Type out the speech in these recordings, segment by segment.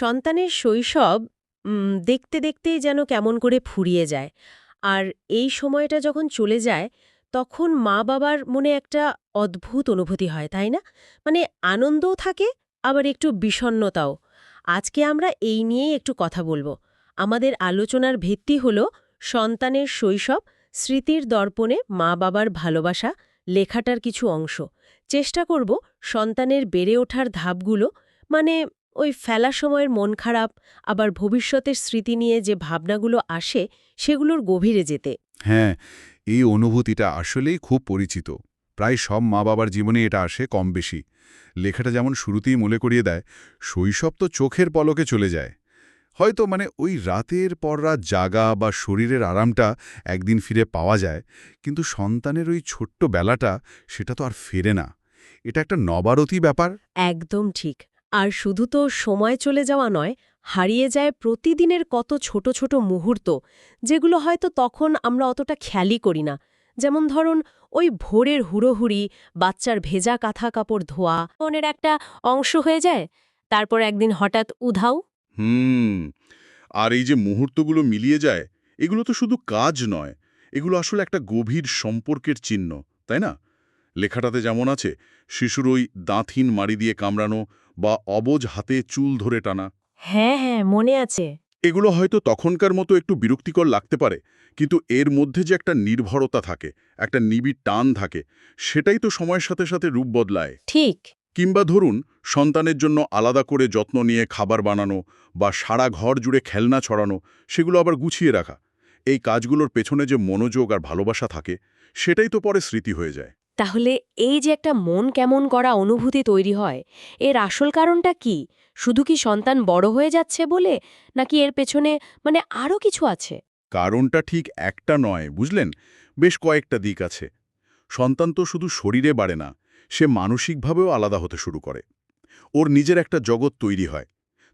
সন্তানের শৈশব দেখতে দেখতেই যেন কেমন করে ফুরিয়ে যায়। আর এই সময়টা যখন চলে যায়, তখন মা বাবার মনে একটা অদ্ভুত অনুভূতি হয়, তাই না? মানে আনন্দও থাকে, আবার একটু বিষণ্ণতাও। আজকে আমরা এই নিয়েই একটু কথা বলব। আমাদের আলোচনার ভিত্তি হল সন্তানের শৈশব, স্মৃতির দর্পণে মা বাবার ভালোবাসা, লেখাটার কিছু অংশ। চেষ্টা করব সন্তানের বেড়ে ওঠার ধাপগুলো মানে ওই ফেলা সময়ের মন খারাপ আবার ভবিষ্যতের স্মৃতি নিয়ে যে ভাবনাগুলো আসে সেগুলোর গভীরে যেতে। হ্যাঁ এই অনুভূতিটা আসলেই খুব পরিচিত। প্রায় সব মা বাবার জীবনে এটা আসে কম বেশি। লেখাটা যেমন শুরুতেই মনে করিয়ে দেয় শৈশব তো চোখের পলকে চলে যায়। হয়তো মানে ওই রাতের পর রাত জাগা বা শরীরের আরামটা একদিন ফিরে পাওয়া যায় কিন্তু সন্তানের ওই ছোট্ট বেলাটা সেটা তো আর ফেরে না। এটা একটা নবারতি ব্যাপার। একদম ঠিক। আর শুধু তো সময় চলে যাওয়া নয়, হারিয়ে যায় প্রতিদিনের কত ছোট ছোট মুহূর্ত, যেগুলো হয়তো তখন আমরা অতটা খেয়ালই করি না। যেমন ধরুন, ওই ভোরের হুড়োহুড়ি, বাচ্চার ভেজা কাঁথা কাপড় ধোয়া, মনের একটা অংশ হয়ে যায়, তারপর একদিন হঠাৎ উধাও। হুম, আর এই যে মুহূর্তগুলো মিলিয়ে যায়, এগুলো তো শুধু কাজ নয়, এগুলো আসলে একটা গভীর সম্পর্কের চিহ্ন, তাই না? লেখাটাতে যেমন আছে শিশুর ওই দাঁতহীন মাড়ি দিয়ে কামড়ানো বা অবজ হাতে চুল ধরে টানা। হ্যাঁ হ্যাঁ মনে আছে। এগুলো হয়তো তখনকার মতো একটু বিরক্তিকর লাগতে পারে কিন্তু এর মধ্যে যে একটা নির্ভরতা থাকে একটা নিবিড় টান থাকে সেটাই তো সময়ের সাথে সাথে রূপ বদলায়। ঠিক। কিংবা ধরুন সন্তানের জন্য আলাদা করে যত্ন নিয়ে খাবার বানানো বা সারা ঘর জুড়ে খেলনা ছড়ানো সেগুলো আবার গুছিয়ে রাখা। এই কাজগুলোর পেছনে যে মনোযোগ আর ভালোবাসা থাকে সেটাই তো পরে স্মৃতি হয়ে যায়। তাহলে এই যে একটা মন কেমন করা অনুভূতি তৈরি হয় এর আসল কারণটা কি? শুধু কি সন্তান বড় হয়ে যাচ্ছে বলে নাকি এর পেছনে মানে আরও কিছু আছে? কারণটা ঠিক একটা নয় বুঝলেন? বেশ কয়েকটা দিক আছে। সন্তান তো শুধু শরীরে বাড়ে না সে মানসিকভাবেও আলাদা হতে শুরু করে। ওর নিজের একটা জগৎ তৈরি হয়।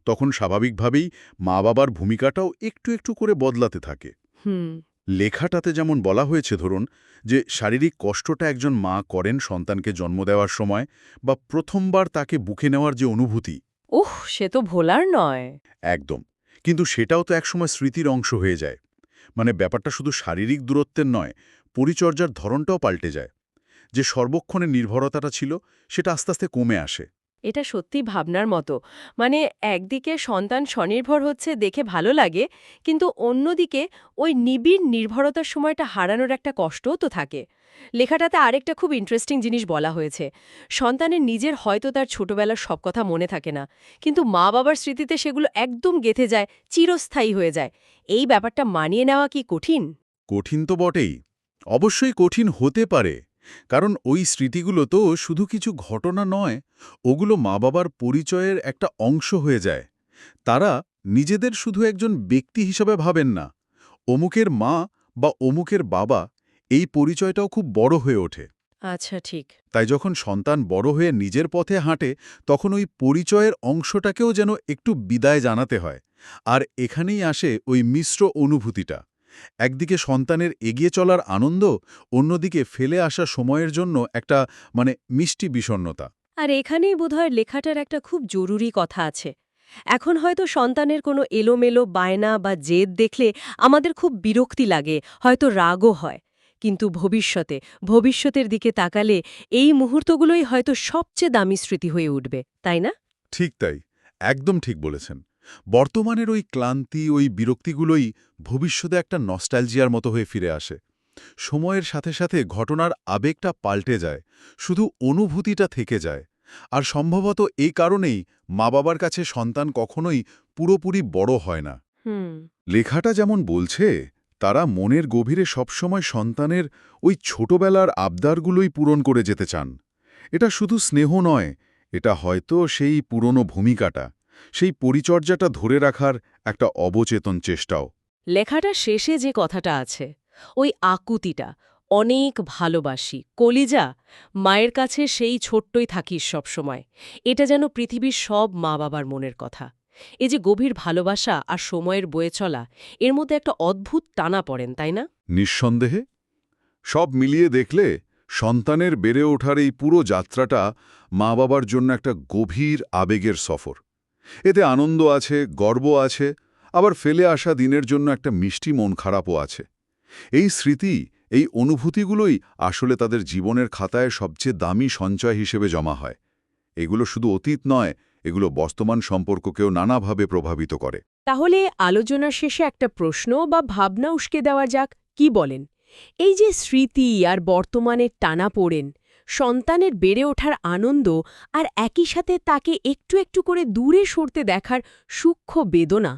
তখন স্বাভাবিকভাবেই মা বাবার ভূমিকাটাও একটু একটু করে বদলাতে থাকে। হুম। লেখাটাতে যেমন বলা হয়েছে ধরুন যে শারীরিক কষ্টটা একজন মা করেন সন্তানকে জন্ম দেওয়ার সময় বা প্রথমবার তাকে বুকে নেওয়ার যে অনুভূতি। উহ সে তো ভোলার নয়। একদম। কিন্তু সেটাও তো একসময় স্মৃতির অংশ হয়ে যায়। মানে ব্যাপারটা শুধু শারীরিক দূরত্বের নয় পরিচর্যার ধরনটাও পাল্টে যায়। যে সর্বক্ষণের নির্ভরতাটা ছিল সেটা আস্তে আস্তে কমে আসে। এটা সত্যি ভাবনার মতো। মানে একদিকে সন্তান স্বনির্ভর হচ্ছে দেখে ভালো লাগে, কিন্তু অন্যদিকে ওই নিবিড় নির্ভরতার সময়টা হারানোর একটা কষ্টও তো থাকে। লেখাটাতে আরেকটা খুব ইন্টারেস্টিং জিনিস বলা হয়েছে। সন্তানের নিজের হয়তো তার ছোটবেলার সব কথা মনে থাকে না, কিন্তু মা বাবার স্মৃতিতে সেগুলো একদম গেথে যায়, চিরস্থায়ী হয়ে যায়। এই ব্যাপারটা মানিয়ে নেওয়া কি কঠিন? কঠিন তো বটেই। অবশ্যই কঠিন হতে পারে। কারণ ওই স্মৃতিগুলো তো শুধু কিছু ঘটনা নয় ওগুলো মা বাবার পরিচয়ের একটা অংশ হয়ে যায়। তারা নিজেদের শুধু একজন ব্যক্তি হিসাবে ভাবেন না অমুকের মা বা অমুকের বাবা এই পরিচয়টাও খুব বড় হয়ে ওঠে। আচ্ছা ঠিক। তাই যখন সন্তান বড় হয়ে নিজের পথে হাঁটে তখন ওই পরিচয়ের অংশটাকেও যেন একটু বিদায় জানাতে হয় আর এখানেই আসে ওই মিশ্র অনুভূতিটা। একদিকে সন্তানের এগিয়ে চলার আনন্দ অন্যদিকে ফেলে আসা সময়ের জন্য একটা মানে মিষ্টি বিষণ্নতা আর এখানেই বোধহয় লেখাটার একটা খুব জরুরি কথা আছে। এখন হয়তো সন্তানের কোনো এলোমেলো বায়না বা জেদ দেখলে আমাদের খুব বিরক্তি লাগে হয়তো রাগও হয়। কিন্তু ভবিষ্যতে ভবিষ্যতের দিকে তাকালে এই মুহূর্তগুলোই হয়তো সবচেয়ে দামি স্মৃতি হয়ে উঠবে তাই না? ঠিক তাই একদম ঠিক বলেছেন। বর্তমানের ওই ক্লান্তি ওই বিরক্তিগুলোই ভবিষ্যতে একটা নস্টালজিয়ার মতো হয়ে ফিরে আসে। সময়ের সাথে সাথে ঘটনার আবেগটা পাল্টে যায় শুধু অনুভূতিটা থেকে যায়। আর সম্ভবত এই কারণেই মা বাবার কাছে সন্তান কখনোই পুরোপুরি বড় হয় না। লেখাটা যেমন বলছে তারা মনের গভীরে সবসময় সন্তানের ওই ছোটবেলার আবদারগুলোই পূরণ করে যেতে চান। এটা শুধু স্নেহ নয় এটা হয়তো সেই পুরনো ভূমিকাটা। সেই পরিচর্যাটা ধরে রাখার একটা অবচেতন চেষ্টাও। লেখাটা শেষে যে কথাটা আছে ওই আকুতিটা অনেক ভালোবাসি কলিজা মায়ের কাছে সেই ছোট্টই থাকিস সবসময় এটা যেন পৃথিবীর সব মা বাবার মনের কথা। এই যে গভীর ভালোবাসা আর সময়ের বয়ে চলা এর মধ্যে একটা অদ্ভুত টানা পড়েন তাই না? নিঃসন্দেহে। সব মিলিয়ে দেখলে সন্তানের বেড়ে ওঠার এই পুরো যাত্রাটা মা বাবার জন্য একটা গভীর আবেগের সফর। এতে আনন্দ আছে, গর্ব আছে, আবার ফেলে আসা দিনের জন্য একটা মিষ্টি মন খারাপও আছে। এই স্মৃতি, এই অনুভূতিগুলোই আসলে তাদের জীবনের খাতায় সবচেয়ে দামি সঞ্চয় হিসেবে জমা হয়। এগুলো শুধু অতীত নয়, এগুলো বর্তমান সম্পর্ককেও নানাভাবে প্রভাবিত করে। তাহলে আলোচনার শেষে একটা প্রশ্ন বা ভাবনা উস্কে দেওয়া যাক, কি বলেন? এই যে স্মৃতি আর বর্তমানের টানা পড়েন সন্তানের বেড়ে ওঠার আনন্দ আর একই সাথে তাকে একটু একটু করে দূরে সরতে দেখার সূক্ষ্ম বেদনা।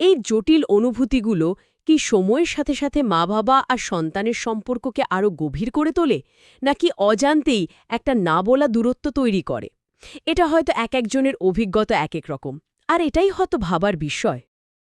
এই জটিল অনুভূতিগুলো কি সময়ের সাথে সাথে মা বাবা আর সন্তানের সম্পর্ককে আরও গভীর করে তোলে, নাকি অজান্তেই একটা না বলা দূরত্ব তৈরি করে? এটা হয়তো এক একজনের অভিজ্ঞতা এক এক রকম, আর এটাই হয়তো ভাবার বিষয়।